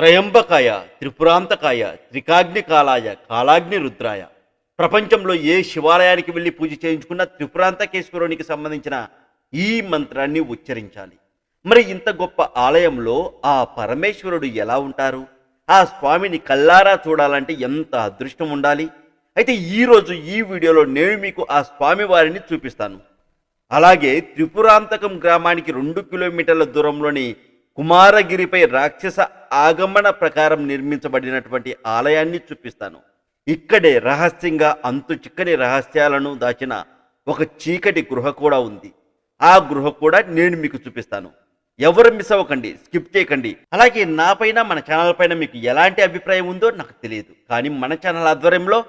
త్రయంబకాయ త్రిపురాంతకాయ త్రికాగ్ని కాలాయ కాలాగ్ని రుద్రాయ ప్రపంచంలో ఏ శివాలయానికి వెళ్ళి పూజ చేయించుకున్న త్రిపురాంతకేశ్వరునికి సంబంధించిన ఈ మంత్రాన్ని ఉచ్చరించాలి. మరి ఇంత గొప్ప ఆలయంలో ఆ పరమేశ్వరుడు ఎలా ఉంటారు? ఆ స్వామిని కల్లారా చూడాలంటే ఎంత అదృష్టం ఉండాలి? అయితే ఈరోజు ఈ వీడియోలో నేను మీకు ఆ స్వామి వారిని చూపిస్తాను. అలాగే త్రిపురాంతకం గ్రామానికి రెండు కిలోమీటర్ల దూరంలోని కుమారగిరిపై రాక్షస ఆగమన ప్రకారం నిర్మించబడినటువంటి ఆలయాన్ని చూపిస్తాను. ఇక్కడే రహస్యంగా అంతు చిక్కని రహస్యాలను దాచిన ఒక చీకటి గృహ కూడా ఉంది. ఆ గృహ కూడా నేను మీకు చూపిస్తాను. ఎవరు మిస్ అవ్వకండి స్కిప్ చేయకండి. అలాగే నా పైన మన ఛానల్ పైన మీకు ఎలాంటి అభిప్రాయం ఉందో నాకు తెలియదు. కానీ మన ఛానల్ ఆధ్వర్యంలో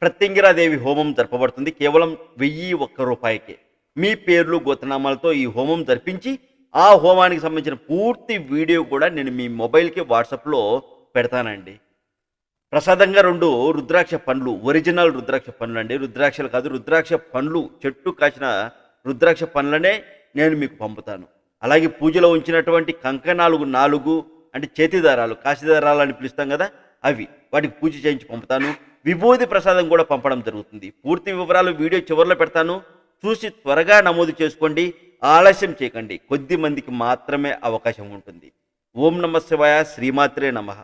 ప్రత్యంగిరాదేవి హోమం జరపబడుతుంది. కేవలం వెయ్యి ఒక్క రూపాయికే. మీ పేర్లు గోతనామాలతో ఈ హోమం జరిపించి ఆ హోమానికి సంబంధించిన పూర్తి వీడియో కూడా నేను మీ మొబైల్కి వాట్సాప్లో పెడతానండి. ప్రసాదంగా రెండు రుద్రాక్ష పండ్లు ఒరిజినల్ రుద్రాక్ష పండ్లు అండి. రుద్రాక్షలు కాదు రుద్రాక్ష పండ్లు చెట్టు కాసిన రుద్రాక్ష పండ్లనే నేను మీకు పంపుతాను. అలాగే పూజలో ఉంచినటువంటి కంకణాలు నాలుగు అంటే చేతి దారాలు కాశీదారాలు అని పిలుస్తాం కదా అవి వాటికి పూజ చేయించి పంపుతాను. విభూది ప్రసాదం కూడా పంపడం జరుగుతుంది. పూర్తి వివరాలు వీడియో చివరిలో పెడతాను. చూసి త్వరగా నమోదు చేసుకోండి. ఆలస్యం చేయకండి. కొద్ది మందికి మాత్రమే అవకాశం ఉంటుంది. ఓం నమ శివాయ శ్రీమాత్రే నమః.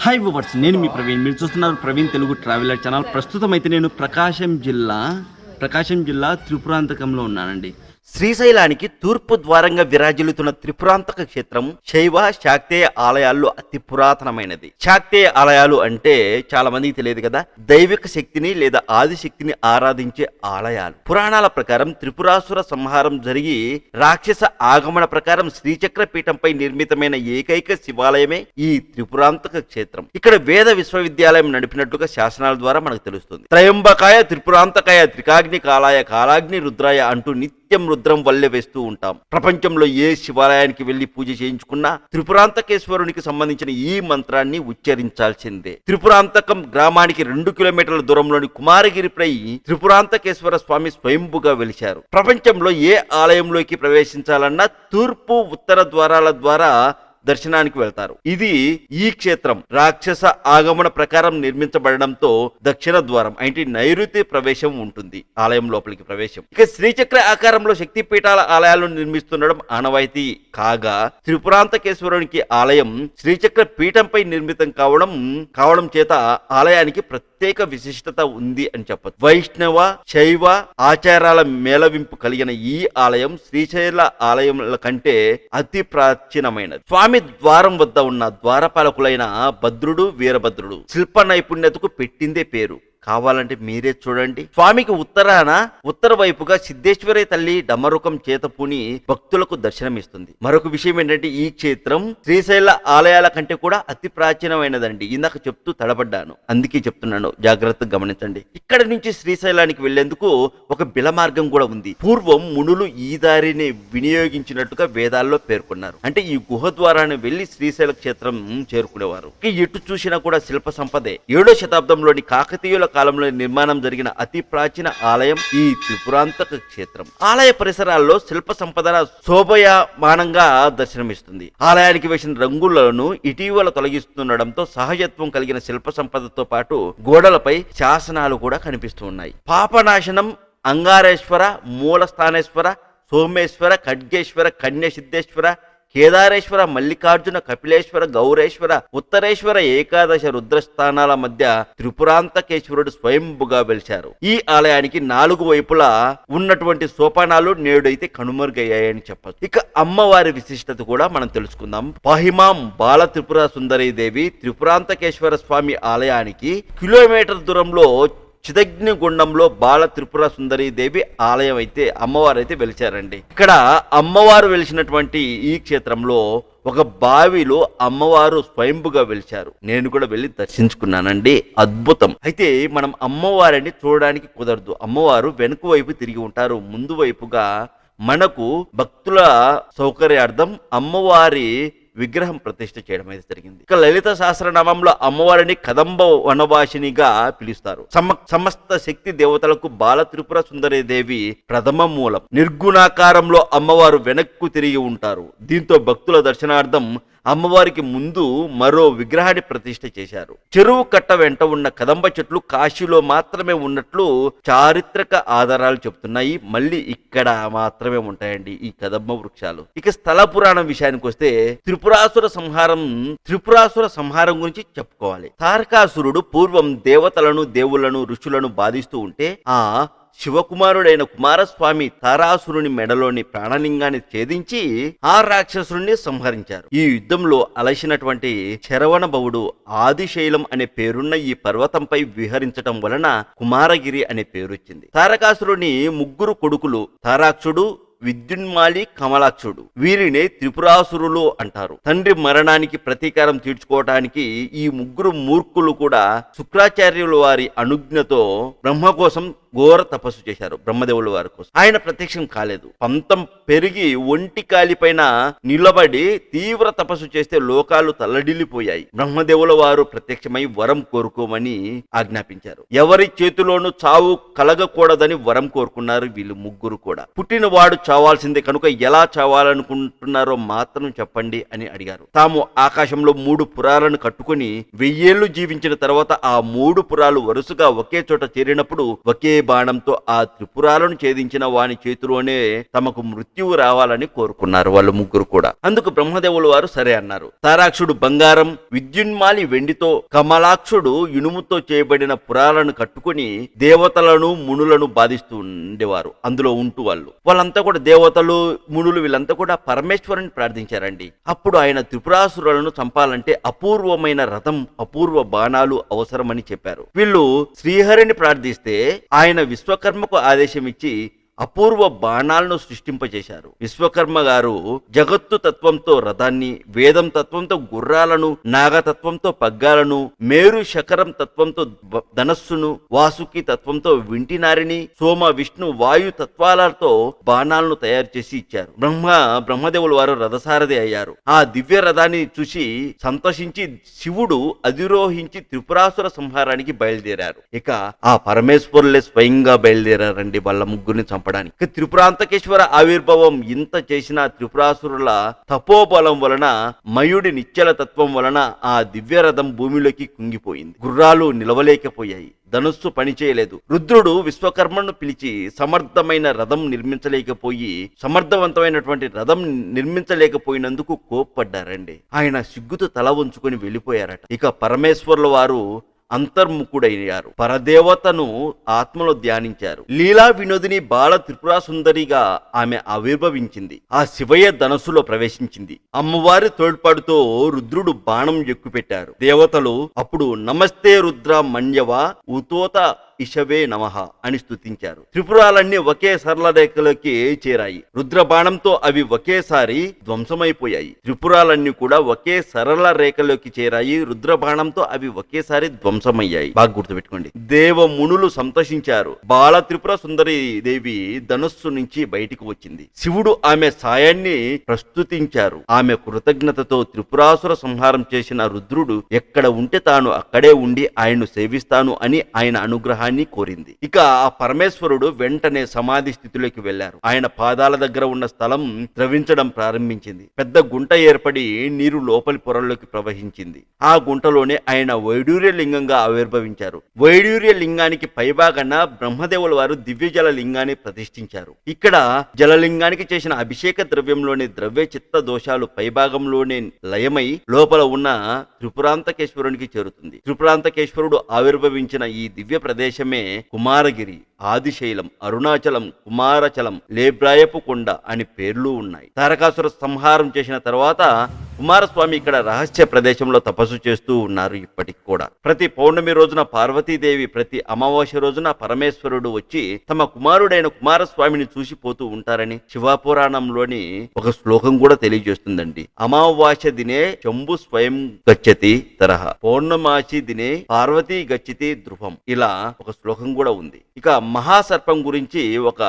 హాయ్ వివర్స్ నేను మీ ప్రవీణ్. మీరు చూస్తున్నారు ప్రవీణ్ తెలుగు ట్రావెలర్ ఛానల్. ప్రస్తుతం అయితే నేను ప్రకాశం జిల్లా ప్రకాశం జిల్లా త్రిపురాంతకంలో ఉన్నానండి. శ్రీశైలానికి తూర్పు ద్వారంగా విరాజిల్లుతున్న త్రిపురాంతక క్షేత్రం శైవ శాక్తేయ ఆలయాల్లో అతి పురాతనమైనది. శాక్తేయ ఆలయాలు అంటే చాలా మందికి తెలియదు కదా? దైవిక శక్తిని లేదా ఆది శక్తిని ఆరాధించే ఆలయాలు. పురాణాల ప్రకారం త్రిపురాసుర సంహారం జరిగి రాక్షస ఆగమన ప్రకారం శ్రీచక్ర పీఠంపై నిర్మితమైన ఏకైక శివాలయమే ఈ త్రిపురాంతక క్షేత్రం. ఇక్కడ వేద విశ్వవిద్యాలయం నడిపినట్లుగా శాసనాల ద్వారా మనకు తెలుస్తుంది. త్రయంబకాయ త్రిపురాంతకాయ త్రికాగ్ని కాలాయ కాలాగ్ని రుద్రాయ అంటూ నిత్యం రుద్రం వల్లె వేస్తూ ఉంటాం. ప్రపంచంలో ఏ శివాలయానికి వెళ్ళి పూజ చేయించుకున్నా త్రిపురాంతకేశ్వరునికి సంబంధించిన ఈ మంత్రాన్ని ఉచ్చరించాల్సిందే. త్రిపురాంతకం గ్రామానికి రెండు కిలోమీటర్ల దూరంలోని కుమారగిరిపై త్రిపురాంతకేశ్వర స్వామి స్వయంభుగా వెలిశారు. ప్రపంచంలో ఏ ఆలయంలోకి ప్రవేశించాలన్నా తూర్పు ఉత్తర ద్వారాల ద్వారా దర్శనానికి వెళ్తారు. ఇది ఈ క్షేత్రం రాక్షస ఆగమన ప్రకారం నిర్మించబడడంతో దక్షిణ ద్వారం అంటే నైరుతి ప్రవేశం ఉంటుంది ఆలయం లోపలికి ప్రవేశం. ఇక శ్రీచక్ర ఆకారంలో శక్తి పీఠాల ఆలయాలను నిర్మిస్తుండడం ఆనవాయితీ. కాగా త్రిపురాంతకేశ్వరునికి ఆలయం శ్రీచక్ర పీఠంపై నిర్మితం కావడం కావడం చేత ఆలయానికి ప్రత్యేక విశిష్టత ఉంది అని చెప్పచ్చు. వైష్ణవ శైవ ఆచారాల మేళవింపు కలిగిన ఈ ఆలయం శ్రీశైల ఆలయంల కంటే అతి ప్రాచీనమైనది. స్వామి ద్వారం వద్ద ఉన్న ద్వారపాలకులైన భద్రుడు వీరభద్రుడు శిల్ప నైపుణ్యతకు పెట్టిందే పేరు. కావాలంటే మీరే చూడండి. స్వామికి ఉత్తరాన ఉత్తర వైపుగా సిద్ధేశ్వరి తల్లి డమరుకం చేతపూని భక్తులకు దర్శనమిస్తుంది. మరొక విషయం ఏంటంటే ఈ క్షేత్రం శ్రీశైల ఆలయాల కంటే కూడా అతి ప్రాచీనమైనదండి. ఇందాక చెప్తూ తడబడ్డాను. అందుకే చెప్తున్నాను జాగ్రత్తగా గమనించండి. ఇక్కడ నుంచి శ్రీశైలానికి వెళ్ళేందుకు ఒక బిల మార్గం కూడా ఉంది. పూర్వం మునులు ఈ దారిని వినియోగించినట్టుగా వేదాల్లో పేర్కొన్నారు. అంటే ఈ గుహ ద్వారానే వెళ్ళి శ్రీశైల క్షేత్రం చేరుకునేవారు. ఎటు చూసినా కూడా శిల్ప సంపదే. ఏడో శతాబ్దంలోని కాకతీయుల కాలంలో నిర్మాణం జరిగిన అతి ప్రాచీన ఆలయం ఈ త్రిపురాంతక క్షేత్రం. ఆలయ పరిసరాల్లో శిల్ప సంపద శోభయమానంగా దర్శనమిస్తుంది. ఆలయానికి వేసిన రంగులను ఇటీవల తొలగిస్తుండడంతో సహజత్వం కలిగిన శిల్ప సంపదతో పాటు గోడలపై శాసనాలు కూడా కనిపిస్తూ ఉన్నాయి. పాపనాశనం అంగారేశ్వర మూలస్థానేశ్వర సోమేశ్వర ఖడ్గేశ్వర కన్యసిద్ధేశ్వర కేదారేశ్వర మల్లికార్జున కపిలేశ్వర గౌరేశ్వర ఉత్తరేశ్వర ఏకాదశ రుద్రస్థానాల మధ్య త్రిపురాంతకేశ్వరుడు స్వయంభుగా వెలిశారు. ఈ ఆలయానికి నాలుగు వైపులా ఉన్నటువంటి సోపానాలు నేడైతే కనుమరుగయ్యాయని చెప్పచ్చు. ఇక అమ్మవారి విశిష్టత కూడా మనం తెలుసుకుందాం. పహిమాం బాల త్రిపుర సుందరీ దేవి త్రిపురాంతకేశ్వర స్వామి ఆలయానికి కిలోమీటర్ దూరంలో చిదగ్ని గుండంలో బాల త్రిపుర సుందరి దేవి ఆలయం అయితే అమ్మవారు అయితే వెలిచారండి. ఇక్కడ అమ్మవారు వెలిసినటువంటి ఈ క్షేత్రంలో ఒక బావిలో అమ్మవారు స్వయంభుగా వెలిచారు. నేను కూడా వెళ్ళి దర్శించుకున్నానండి. అద్భుతం. అయితే మనం అమ్మవారిని చూడడానికి కుదరదు. అమ్మవారు వెనుక వైపు తిరిగి ఉంటారు. ముందు వైపుగా మనకు భక్తుల సౌకర్యార్థం అమ్మవారి విగ్రహం ప్రతిష్ఠ చేయడం అయితే జరిగింది. ఇక లలిత సహస్రనామంలో అమ్మవారిని కదంబ వనవాసినిగా పిలుస్తారు. సమ సమస్త శక్తి దేవతలకు బాల త్రిపుర సుందరి దేవి ప్రథమ మూలం. నిర్గుణాకారంలో అమ్మవారు వెనక్కు తిరిగి ఉంటారు. దీంతో భక్తుల దర్శనార్థం అమ్మవారికి ముందు మరో విగ్రహాన్ని ప్రతిష్ఠ చేశారు. చెరువు కట్ట వెంట ఉన్న కదంబ చెట్లు కాశీలో మాత్రమే ఉన్నట్లు చారిత్రక ఆధారాలు చెప్తున్నాయి మళ్ళీ ఇక్కడ మాత్రమే ఉంటాయండి ఈ కదంబ వృక్షాలు. ఇక స్థల పురాణం విషయానికి వస్తే త్రిపురాసుర సంహారం త్రిపురాసుర సంహారం గురించి చెప్పుకోవాలి. తారకాసురుడు పూర్వం దేవతలను దేవుళ్ళను ఋషులను బాధిస్తూ ఉంటే ఆ శివకుమారుడైన కుమారస్వామి తారాసురుని మెడలోని ప్రాణలింగాన్ని ఛేదించి ఆ రాక్షసుడిని సంహరించారు. ఈ యుద్ధంలో అలసినటువంటి శరవణ భవుడు ఆదిశైలం అనే పేరున్న ఈ పర్వతంపై విహరించటం వలన కుమారగిరి అనే పేరు వచ్చింది తారకాసురుని ముగ్గురు కొడుకులు తారాక్షుడు విద్యున్మాలి కమలాక్షుడు వీరిని త్రిపురాసురులు అంటారు. తండ్రి మరణానికి ప్రతీకారం తీర్చుకోవటానికి ఈ ముగ్గురు మూర్ఖులు కూడా శుక్రాచార్యుల వారి అనుజ్ఞతో బ్రహ్మ కోసం ఘోర తపస్సు చేశారు. బ్రహ్మదేవుల వారి కోసం. ఆయన ప్రత్యక్షం కాలేదు. పంతం పెరిగి ఒంటి కాలిపైన నిలబడి తీవ్ర తపస్సు చేస్తే లోకాలు తల్లడిల్లిపోయాయి. బ్రహ్మదేవుల వారు ప్రత్యక్షమై వరం కోరుకోమని ఆజ్ఞాపించారు. ఎవరి చేతిలోనూ చావు కలగకూడదని వరం కోరుకున్నారు వీళ్ళు ముగ్గురు కూడా. పుట్టినవాడు చావాల్సిందే కనుక ఎలా చావాలనుకుంటున్నారో మాత్రం చెప్పండి అని అడిగారు. తాము ఆకాశంలో మూడు పురాలను కట్టుకుని వెయ్యేళ్ళు జీవించిన తర్వాత ఆ మూడు పురాలు వరుసగా ఒకే చోట చేరినప్పుడు ఒకే బాణంతో ఆ త్రిపురాలను ఛేదించిన వాని చేతిలోనే తమకు మృత్యువు రావాలని కోరుకున్నారు వాళ్ళు ముగ్గురు కూడా. అందుకు బ్రహ్మదేవుల వారు సరే అన్నారు. తారాక్షుడు బంగారం విద్యున్మాలి వెండితో కమలాక్షుడు ఇనుముతో చేయబడిన పురాలను కట్టుకుని దేవతలను మునులను బాధిస్తూ ఉండేవారు. అందులో ఉంటూ వాళ్ళు. వాళ్ళంతా కూడా దేవతలు మునులు వీళ్ళంతా కూడా పరమేశ్వరుని ప్రార్థించారండి. అప్పుడు ఆయన త్రిపురాసురులను చంపాలంటే అపూర్వమైన రథం అపూర్వ బాణాలు అవసరమని చెప్పారు. వీళ్ళు శ్రీహరిని ప్రార్థిస్తే ఆయన విశ్వకర్మకు ఆదేశం ఇచ్చి అపూర్వ బాణాలను సృష్టింపజేశారు. విశ్వకర్మ గారు జగత్తు తత్వంతో రథాన్ని వేదం తత్వంతో గుర్రాలను నాగతత్వంతో పగ్గాలను మేరు శకరం తత్వంతో ధనస్సును వాసుకి తత్వంతో వింటినారిని సోమ విష్ణు వాయు తత్వాలతో బాణాలను తయారు చేసి ఇచ్చారు. బ్రహ్మ బ్రహ్మదేవుల వారు రథసారథి అయ్యారు. ఆ దివ్య రథాన్ని చూసి సంతోషించి శివుడు అధిరోహించి త్రిపురాసుర సంహారానికి బయలుదేరారు. ఇక ఆ పరమేశ్వరులే స్వయంగా బయలుదేరారండి వాళ్ళ ముగ్గురిని చెప్పడానికి. ఇక త్రిపురాంతకేశ్వర ఆవిర్భావం ఇంత చేసిన త్రిపురాసురుల తపోబలం వలన మయుడి నిశ్చల తత్వం వలన ఆ దివ్య రథం భూమిలోకి కుంగిపోయింది. గుర్రాలు నిలవలేకపోయాయి. ధనుస్సు పనిచేయలేదు రుద్రుడు విశ్వకర్మను పిలిచి సమర్థమైన రథం నిర్మించలేకపోయి సమర్థవంతమైనటువంటి రథం నిర్మించలేకపోయినందుకు కోప్పడ్డారండి. ఆయన సిగ్గుతో తల ఉంచుకొని వెళ్ళిపోయారట. ఇక పరమేశ్వరుల వారు అంతర్ముఖుడయ్యారు. పరదేవతను ఆత్మలో ధ్యానించారు. లీలా వినోదిని బాల త్రిపురా సుందరిగా ఆమె ఆవిర్భవించింది. ఆ శివయ్య ధనస్సులో ప్రవేశించింది. అమ్మవారి తోడ్పాటుతో రుద్రుడు బాణం ఎక్కుపెట్టారు. దేవతలు అప్పుడు నమస్తే రుద్ర మన్యవ ఉతోత ఇషవే నమః అని స్థుతించారు త్రిపురాలన్నీ ఒకే సరళ రేఖలోకి చేరాయి. రుద్రబాణంతో అవి ఒకేసారి ధ్వంసమైపోయాయి. త్రిపురాలన్నీ కూడా ఒకే సరళ రేఖలోకి చేరాయి. రుద్రబాణంతో అవి ఒకేసారి ధ్వంసమయ్యాయి. బాగా గుర్తుపెట్టుకోండి. దేవ మునులు సంతోషించారు. బాల త్రిపుర సుందరి దేవి ధనుస్సు నుంచి బయటికి వచ్చింది. శివుడు ఆమె సాయాన్ని ప్రస్తుతించారు. ఆమె కృతజ్ఞతతో త్రిపురాసుర సంహారం చేసిన రుద్రుడు ఎక్కడ ఉంటే తాను అక్కడే ఉండి ఆయన్ను సేవిస్తాను అని ఆయన అనుగ్రహాన్ని కోరింది. ఇక ఆ పరమేశ్వరుడు వెంటనే సమాధి స్థితిలోకి వెళ్ళారు ఆయన పాదాల దగ్గర ఉన్న స్థలం ద్రవించడం ప్రారంభించింది. పెద్ద గుంట ఏర్పడి నీరు లోపలి పొరల్లోకి ప్రవహించింది. ఆ గుంటలోనే ఆయన వైడూర్య లింగంగా ఆవిర్భవించారు. వైడూర్య లింగానికి పైభాగాన బ్రహ్మదేవుల వారు దివ్యజల లింగాన్ని ప్రతిష్ఠించారు. ఇక్కడ జలలింగానికి చేసిన అభిషేక ద్రవ్యంలోని ద్రవ్య చిత్త దోషాలు పైభాగంలోనే లయమై లోపల ఉన్న త్రిపురాంతకేశ్వరునికి చేరుతుంది. త్రిపురాంతకేశ్వరుడు ఆవిర్భవించిన ఈ దివ్య ప్రదేశం దేశమే కుమారగిరి ఆదిశైలం అరుణాచలం కుమారచలం లేబ్రాయపు కొండ అని పేర్లు ఉన్నాయి. తారకాసుర సంహారం చేసిన తర్వాత కుమారస్వామి ఇక్కడ రహస్య ప్రదేశంలో తపస్సు చేస్తూ ఉన్నారు ఇప్పటికి కూడా. ప్రతి పౌర్ణమి రోజున పార్వతీదేవి ప్రతి అమావాస్య రోజున పరమేశ్వరుడు వచ్చి తమ కుమారుడైన కుమారస్వామిని చూసిపోతూ ఉంటారని శివపురాణంలోని ఒక శ్లోకం కూడా తెలియజేస్తుందండి. అమావాస్య దినే శంభు స్వయం గచ్చతి తరహ పౌర్ణమాసి దినే పార్వతీ గచ్చతి ధ్రువం ఇలా ఒక శ్లోకం కూడా ఉంది. ఇక మహాసర్పం గురించి ఒక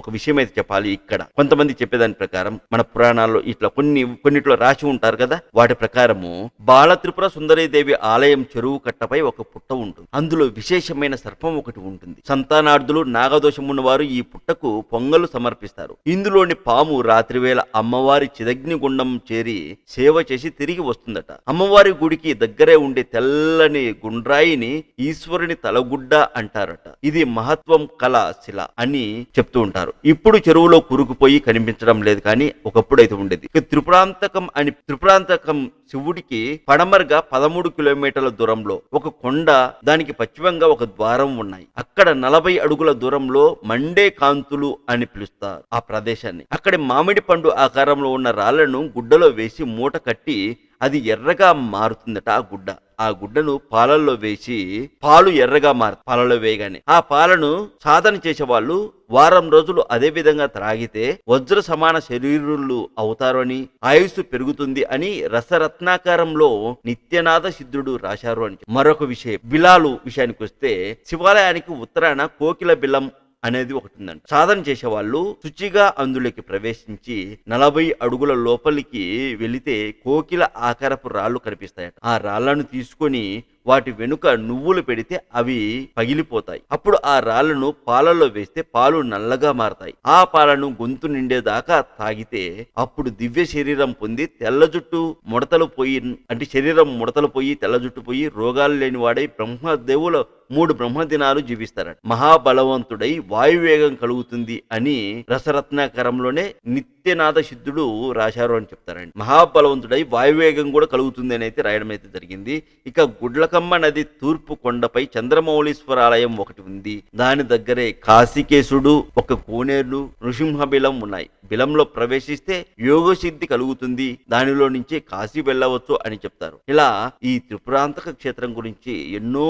ఒక విషయం అయితే చెప్పాలి ఇక్కడ. కొంతమంది చెప్పేదాని ప్రకారం మన పురాణాల్లో ఇట్లా కొన్ని కొన్నిట్లో రాసి ఉంటారు కదా? వాటి ప్రకారము బాల త్రిపుర సుందరీదేవి ఆలయం చెరువు కట్టపై ఒక పుట్ట ఉంటుంది. అందులో విశేషమైన సర్పం ఒకటి ఉంటుంది. సంతానార్థులు నాగదోషం ఉన్నవారు ఈ పుట్టకు పొంగలు సమర్పిస్తారు. ఇందులోని పాము రాత్రివేళ అమ్మవారి చిదగ్ని గుండం చేరి సేవ చేసి తిరిగి వస్తుందట. అమ్మవారి గుడికి దగ్గరే ఉండే తెల్లని గుండ్రాయిని ఈశ్వరుని తలగుడ్డ అంటారట. ఇది మహత్వం కల శిల అని చెప్తూ ఉంటారు. ఇప్పుడు చెరువులో కురుకుపోయి కనిపించడం లేదు కానీ ఒకప్పుడు అయితే ఉండేది. ఇక త్రిపురాంతకం అని త్రిపురాంతకం శివుడికి పడమరగా పదమూడు కిలోమీటర్ల దూరంలో ఒక కొండ దానికి పశ్చిమంగా ఒక ద్వారం ఉన్నాయి. అక్కడ నలభై అడుగుల దూరంలో మండే కాంతులు అని పిలుస్తారు ఆ ప్రదేశాన్ని. అక్కడి మామిడి పండు ఆకారంలో ఉన్న రాళ్ళను గుడ్డలో వేసి మూట కట్టి అది ఎర్రగా మారుతుందట ఆ గుడ్డ. ఆ గుడ్డను పాలల్లో వేసి పాలు ఎర్రగా మారు పాలలో వేయగానే ఆ పాలను సాధన చేసే వాళ్ళు వారం రోజులు అదే విధంగా త్రాగితే వజ్ర సమాన శరీరులు అవుతారని ఆయుస్సు పెరుగుతుంది అని రసరత్నాకారంలో నిత్యనాథ సిద్ధుడు రాశారు అని మరొక విషయం బిలాలు విషయానికి వస్తే శివాలయానికి ఉత్తరాన కోకిల బిలం అనేది ఒకటి ఉందంట సాధన చేసే వాళ్ళు శుచిగా అందులోకి ప్రవేశించి నలభై అడుగుల లోపలికి వెళితే కోకిల ఆకారపు రాళ్ళు కనిపిస్తాయట. ఆ రాళ్ళను తీసుకొని వాటి వెనుక నువ్వులు పెడితే అవి పగిలిపోతాయి. అప్పుడు ఆ రాళ్ళను పాలలో వేస్తే పాలు నల్లగా మారతాయి. ఆ పాలను గొంతు నిండేదాకా తాగితే అప్పుడు దివ్య శరీరం పొంది తెల్ల జుట్టు ముడతలు పోయి అంటే శరీరం ముడతలు పోయి తెల్ల జుట్టు పోయి రోగాలు లేని వాడై బ్రహ్మదేవుల మూడు బ్రహ్మదినాలు జీవిస్తారట. మహాబలవంతుడై వాయువేగం కలుగుతుంది అని రసరత్నాకరంలోనే నిత్యనాథ సిద్ధుడు రాశారు అని చెప్తారండి. మహాబలవంతుడై వాయువేగం కూడా కలుగుతుంది అని అయితే రాయడం అయితే జరిగింది. ఇక గుడ్లకమ్మ నది తూర్పు కొండపై చంద్రమౌళీశ్వర ఆలయం ఒకటి ఉంది. దాని దగ్గరే కాశీకేశుడు ఒక కోనేరు నృసింహ బిలం ఉన్నాయి. బిలంలో ప్రవేశిస్తే యోగ సిద్ధి కలుగుతుంది. దానిలో నుంచి కాశీ వెళ్ళవచ్చు అని చెప్తారు. ఇలా ఈ త్రిపురాంతక క్షేత్రం గురించి ఎన్నో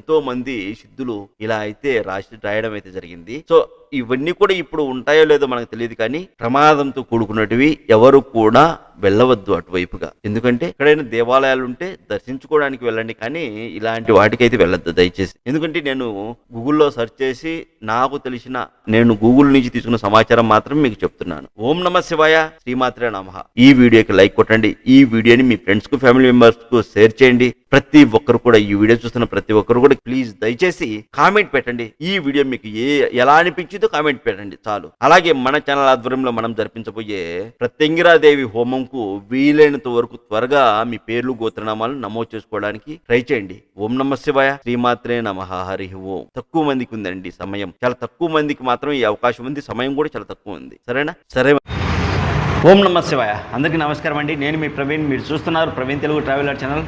ఎంతో మంది సిద్ధులు ఇలా అయితే రాసి రాయడం అయితే జరిగింది. సో ఇవన్నీ కూడా ఇప్పుడు ఉంటాయో లేదో మనకు తెలియదు కానీ ప్రమాదంతో కూడుకున్నటివి ఎవరు కూడా వెళ్ళవద్దు అటువైపుగా. ఎందుకంటే ఎక్కడైనా దేవాలయాలు ఉంటే దర్శించుకోవడానికి వెళ్ళండి కానీ ఇలాంటి వాటికైతే వెళ్ళొద్దు దయచేసి. ఎందుకంటే నేను గూగుల్లో సెర్చ్ చేసి నాకు తెలిసిన నేను గూగుల్ నుంచి తీసుకున్న సమాచారం మాత్రం మీకు చెప్తున్నాను. ఓం నమ శివాయ శ్రీమాత్రే నమ. ఈ వీడియోకి లైక్ కొట్టండి. ఈ వీడియోని మీ ఫ్రెండ్స్కు ఫ్యామిలీ మెంబర్స్కు షేర్ చేయండి. ప్రతి ఒక్కరు కూడా ఈ వీడియో చూస్తున్న ప్రతి ఒక్కరు కూడా ప్లీజ్ దయచేసి కామెంట్ పెట్టండి. ఈ వీడియో మీకు ఏ ఎలా అనిపించింది? కామెంట్ పెట్టండి చాలు. అలాగే మన ఛానల్ ఆధ్వర్యంలో మనం జరిపించబోయే ప్రత్యంగిరాదేవి హోమంకు వీలైనంత వరకు త్వరగా మీ పేర్లు గోత్రనామాలు నమోదు చేసుకోవడానికి ట్రై చేయండి. ఓం నమ శివాయ. శ్రీమాత్రే నమ. హరి ఓం. తక్కువ మందికి ఉందండి సమయం. చాలా తక్కువ మందికి మాత్రం ఈ అవకాశం ఉంది. సమయం కూడా చాలా తక్కువ ఉంది. సరేనా? సరే. ఓం నమ శివాయ. అందరికీ నమస్కారం అండి. నేను మీ ప్రవీణ్. మీరు చూస్తున్నారు ప్రవీణ్ తెలుగు ట్రావెలర్ ఛానల్.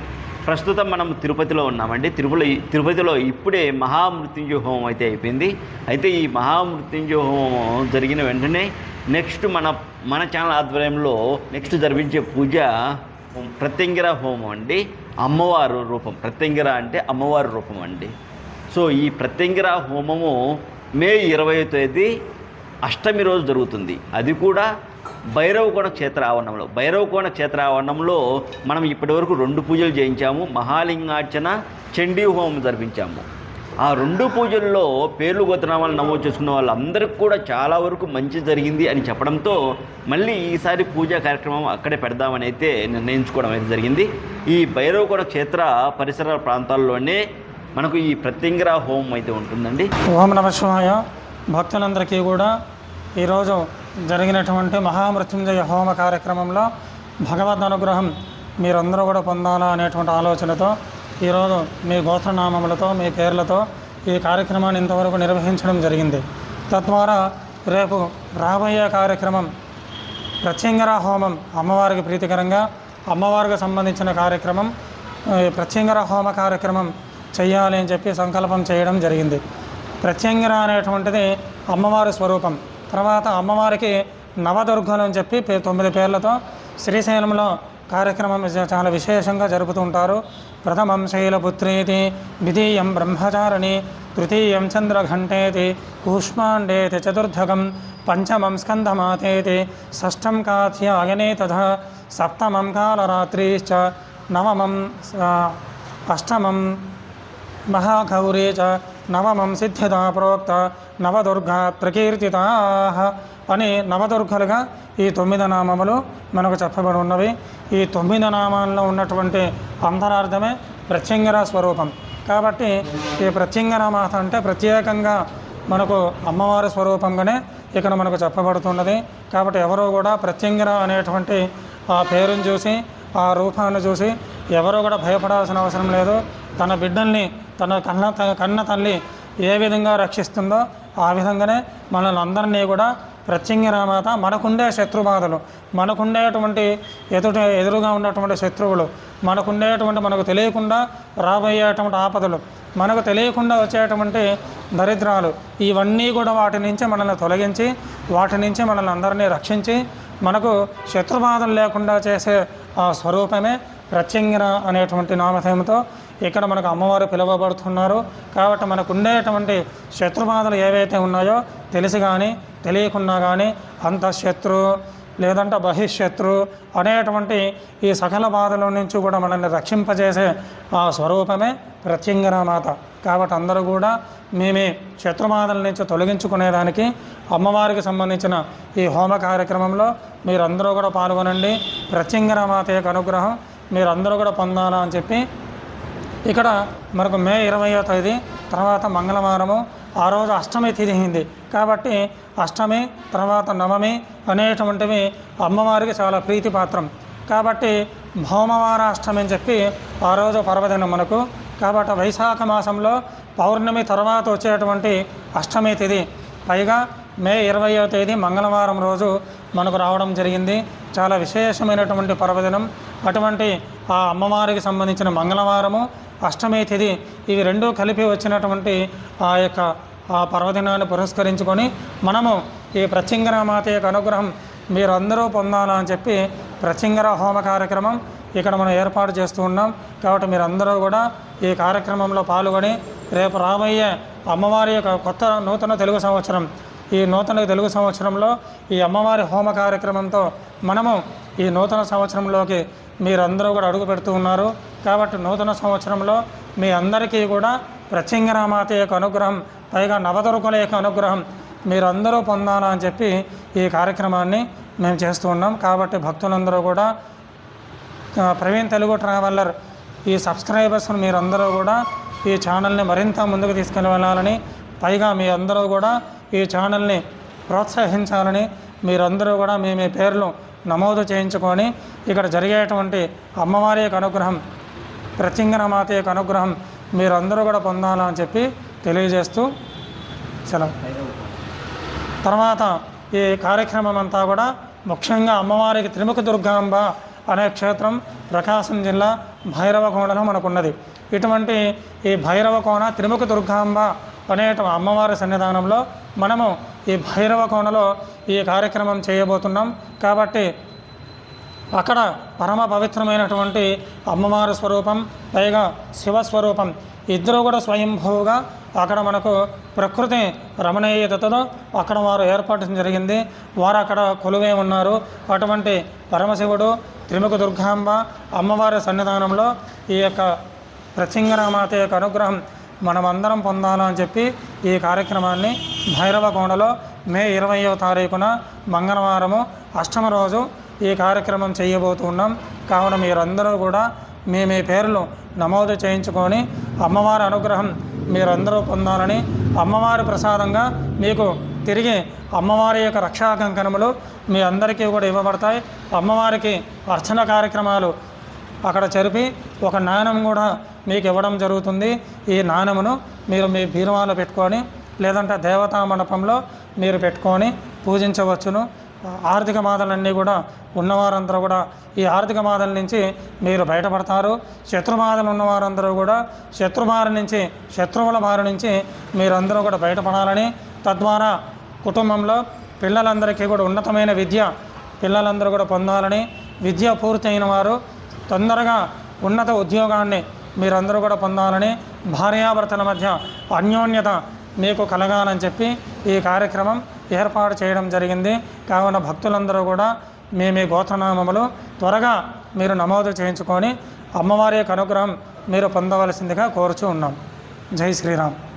ప్రస్తుతం మనం తిరుపతిలో ఉన్నామండి. తిరుపతి తిరుపతిలో ఇప్పుడే మహామృత్యుంజయ హోమం అయితే అయిపోయింది. అయితే ఈ మహామృత్యుంజయ హోమం జరిగిన వెంటనే నెక్స్ట్ మన మన ఛానల్ ఆధ్వర్యంలో నెక్స్ట్ జరిపించే పూజ ప్రత్యంగిర హోమం అండి. అమ్మవారు రూపం. ప్రత్యంగిర అంటే అమ్మవారి రూపం అండి. సో ఈ ప్రత్యంగిర హోమము మే ఇరవై తేదీ అష్టమి రోజు జరుగుతుంది. అది కూడా భైరవకోణ క్షేత్ర ఆవరణంలో భైరవకోణ క్షేత్ర ఆవరణంలో మనం ఇప్పటివరకు రెండు పూజలు చేయించాము. మహాలింగార్చన చండీ హోమం జరిపించాము. ఆ రెండు పూజల్లో పేర్లు గోత్రనామాలు నమోదు చేసుకున్న వాళ్ళందరికీ కూడా చాలా వరకు మంచి జరిగింది అని చెప్పడంతో మళ్ళీ ఈసారి పూజా కార్యక్రమం అక్కడే పెడదామని అయితే నిర్ణయించుకోవడం అయితే జరిగింది. ఈ భైరవకోణ క్షేత్ర పరిసర ప్రాంతాల్లోనే మనకు ఈ ప్రత్యంగర హోమం అయితే ఉంటుందండి. ఓం నమ శివాయ. భక్తులందరికీ కూడా ఈరోజు జరిగినటువంటి మహామృత్యుంజయ హోమ కార్యక్రమంలో భగవద్ అనుగ్రహం మీరందరూ కూడా పొందాలా అనేటువంటి ఆలోచనతో ఈరోజు మీ గోత్రనామములతో మీ పేర్లతో ఈ కార్యక్రమాన్ని ఇంతవరకు నిర్వహించడం జరిగింది. తద్వారా రేపు రాబోయే కార్యక్రమం ప్రత్యంగర హోమం అమ్మవారికి ప్రీతికరంగా అమ్మవారికి సంబంధించిన కార్యక్రమం ప్రత్యంగర హోమ కార్యక్రమం చేయాలి అని చెప్పి సంకల్పం చేయడం జరిగింది. ప్రత్యంగర అనేటువంటిది అమ్మవారి స్వరూపం. తర్వాత అమ్మవారికి నవదుర్గలు అని చెప్పి తొమ్మిది పేర్లతో శ్రీశైలంలో కార్యక్రమం చాలా విశేషంగా జరుపుతూ ఉంటారు. ప్రథమం శైలపుత్రేతి ద్వితీయం బ్రహ్మచారిణి తృతీయం చంద్రఘంటేతి కూష్మాండేతి చతుర్థకం పంచమం స్కంధమాతేతి షష్టం కాథ్యాయనే తథా సప్తమం కాలరాత్రిశ్చ నవమం అష్టమం మహాగౌరీ చ నవమం సిద్ధిదా ప్రోక్త నవదుర్గ ప్రకీర్తితా అని నవదుర్గలుగా ఈ తొమ్మిది నామములు మనకు చెప్పబడి ఉన్నవి ఈ తొమ్మిది నామాల్లో ఉన్నటువంటి అంతరార్థమే ప్రత్యంగర స్వరూపం. కాబట్టి ఈ ప్రత్యంగర మాత అంటే ప్రత్యేకంగా మనకు అమ్మవారి స్వరూపంగానే ఇక్కడ మనకు చెప్పబడుతున్నది. కాబట్టి ఎవరు కూడా ప్రత్యంగర అనేటువంటి ఆ పేరును చూసి ఆ రూపాన్ని చూసి ఎవరో కూడా భయపడాల్సిన అవసరం లేదు. తన బిడ్డల్ని తన కన్న కన్న తల్లి ఏ విధంగా రక్షిస్తుందో ఆ విధంగానే మనల్ని అందరినీ కూడా ప్రత్యంగిరామాత మనకుండే శత్రుబాధలు మనకుండేటువంటి ఎదుట ఎదురుగా ఉన్నటువంటి శత్రువులు మనకుండేటువంటి మనకు తెలియకుండా రాబోయేటువంటి ఆపదలు మనకు తెలియకుండా వచ్చేటువంటి దరిద్రాలు ఇవన్నీ కూడా వాటి నుంచి మనల్ని తొలగించి వాటి నుంచి మనల్ని అందరినీ రక్షించి మనకు శత్రుబాధలు లేకుండా చేసే ఆ స్వరూపమే ప్రత్యంగిర అనేటువంటి నామధేయంతో ఇక్కడ మనకు అమ్మవారు పిలువబడుతున్నారు. కాబట్టి మనకు ఉండేటువంటి శత్రుబాధలు ఏవైతే ఉన్నాయో తెలిసి కానీ తెలియకున్నా కానీ అంతఃశత్రు లేదంటే బహిష్శత్రు అనేటువంటి ఈ సకల బాధల నుంచి కూడా మనల్ని రక్షింపజేసే ఆ స్వరూపమే ప్రత్యంగరామాత కాబట్టి అందరూ కూడా మేమే శత్రుమాదల నుంచి తొలగించుకునేదానికి అమ్మవారికి సంబంధించిన ఈ హోమ కార్యక్రమంలో మీరందరూ కూడా పాల్గొనండి. ప్రత్యంగరామాత యొక్క అనుగ్రహం మీరందరూ కూడా పొందాలా అని చెప్పి ఇక్కడ మనకు మే ఇరవయో తేదీ తర్వాత మంగళవారము ఆ రోజు అష్టమి తిథి అయింది. కాబట్టి అష్టమి తర్వాత నవమి అనేటువంటివి అమ్మవారికి చాలా ప్రీతిపాత్రం. కాబట్టి భౌమవార అష్టమి అని చెప్పి ఆ రోజు పర్వదినం మనకు. కాబట్టి వైశాఖ మాసంలో పౌర్ణమి తర్వాత వచ్చేటువంటి అష్టమి తిథి పైగా మే ఇరవయో తేదీ మంగళవారం రోజు మనకు రావడం జరిగింది. చాలా విశేషమైనటువంటి పర్వదినం. అటువంటి ఆ అమ్మవారికి సంబంధించిన మంగళవారము అష్టమి తిథి ఇవి రెండూ కలిపి వచ్చినటువంటి ఆ యొక్క ఆ పర్వదినాన్ని పురస్కరించుకొని మనము ఈ ప్రత్యంగర మాత యొక్క అనుగ్రహం మీరందరూ పొందాలని చెప్పి ప్రత్యంగర హోమ కార్యక్రమం ఇక్కడ మనం ఏర్పాటు చేస్తూ ఉన్నాం. కాబట్టి మీరందరూ కూడా ఈ కార్యక్రమంలో పాల్గొని రేపు రాబోయే అమ్మవారి యొక్క కొత్త నూతన తెలుగు సంవత్సరం ఈ నూతన తెలుగు సంవత్సరంలో ఈ అమ్మవారి హోమ కార్యక్రమంతో మనము ఈ నూతన సంవత్సరంలోకి మీరందరూ కూడా అడుగు పెడుతూ ఉన్నారు. కాబట్టి నూతన సంవత్సరంలో మీ అందరికీ కూడా ప్రత్యంగరామాత యొక్క అనుగ్రహం పైగా నవదుర్గల యొక్క అనుగ్రహం మీరందరూ పొందాలా అని చెప్పి ఈ కార్యక్రమాన్ని మేము చేస్తూ ఉన్నాం. కాబట్టి భక్తులందరూ కూడా ప్రవీణ్ తెలుగు ట్రావెలర్ ఈ సబ్స్క్రైబర్స్ను మీరందరూ కూడా ఈ ఛానల్ని మరింత ముందుకు తీసుకుని వెళ్ళాలని పైగా మీ అందరూ కూడా ఈ ఛానల్ని ప్రోత్సహించాలని మీరందరూ కూడా మీ మీ పేర్లు నమోదు చేయించుకొని ఇక్కడ జరిగేటువంటి అమ్మవారి యొక్క అనుగ్రహం ప్రతింగనమాత యొక్క అనుగ్రహం మీరందరూ కూడా పొందాలని చెప్పి తెలియజేస్తూ సెలవు. తర్వాత ఈ కార్యక్రమం అంతా కూడా ముఖ్యంగా అమ్మవారికి త్రిముఖ దుర్గాంబ అనే క్షేత్రం ప్రకాశం జిల్లా భైరవకోణలో మనకున్నది. ఇటువంటి ఈ భైరవకోణ త్రిముఖ దుర్గాంబ అనే అమ్మవారి సన్నిధానంలో మనము ఈ భైరవకోణలో ఈ కార్యక్రమం చేయబోతున్నాం. కాబట్టి అక్కడ పరమ పవిత్రమైనటువంటి అమ్మవారి స్వరూపం పైగా శివస్వరూపం ఇద్దరు కూడా స్వయంభూగా అక్కడ మనకు ప్రకృతి రమణీయతతో అక్కడ వారు ఏర్పాటు జరిగింది. వారు అక్కడ కొలువే ఉన్నారు. అటువంటి పరమశివుడు త్రిముఖ దుర్గాంబ అమ్మవారి సన్నిధానంలో ఈ యొక్క ప్రచింగరామాత యొక్క అనుగ్రహం మనమందరం పొందాలని చెప్పి ఈ కార్యక్రమాన్ని భైరవకోండలో మే ఇరవయో తారీఖున మంగళవారము అష్టమ రోజు ఈ కార్యక్రమం చేయబోతున్నాం కావున మీరందరూ కూడా మీ మీ పేర్లు నమోదు చేయించుకొని అమ్మవారి అనుగ్రహం మీరందరూ పొందాలని అమ్మవారి ప్రసాదంగా మీకు తిరిగి అమ్మవారి యొక్క రక్షా కంకణములు మీ అందరికీ కూడా ఇవ్వబడతాయి. అమ్మవారికి అర్చన కార్యక్రమాలు అక్కడ జరిపి ఒక నాణెం కూడా మీకు ఇవ్వడం జరుగుతుంది. ఈ నాణెమును మీరు మీ బీరువాలో పెట్టుకొని లేదంటే దేవతా మండపంలో మీరు పెట్టుకొని పూజించవచ్చును. ఆర్థిక మాదలన్నీ కూడా ఉన్నవారందరూ కూడా ఈ ఆర్థిక మాదల నుంచి మీరు బయటపడతారు. శత్రుమాదలు ఉన్నవారందరూ కూడా శత్రుమారి నుంచి శత్రువుల మారి నుంచి మీరందరూ కూడా బయటపడాలని తద్వారా కుటుంబంలో పిల్లలందరికీ కూడా ఉన్నతమైన విద్య పిల్లలందరూ కూడా పొందాలని విద్య పూర్తయిన వారు తొందరగా ఉన్నత ఉద్యోగాన్ని మీరందరూ కూడా పొందాలని భార్యాభర్తల మధ్య అన్యోన్యత మీకు కలగాలని చెప్పి ఈ కార్యక్రమం ఏర్పాటు చేయడం జరిగింది. కావున భక్తులందరూ కూడా మీ మీ గోత్రనామములు త్వరగా మీరు నమోదు చేయించుకొని అమ్మవారి యొక్క అనుగ్రహం మీరు పొందవలసిందిగా కోరుచూ ఉన్నాం. జై శ్రీరామ్.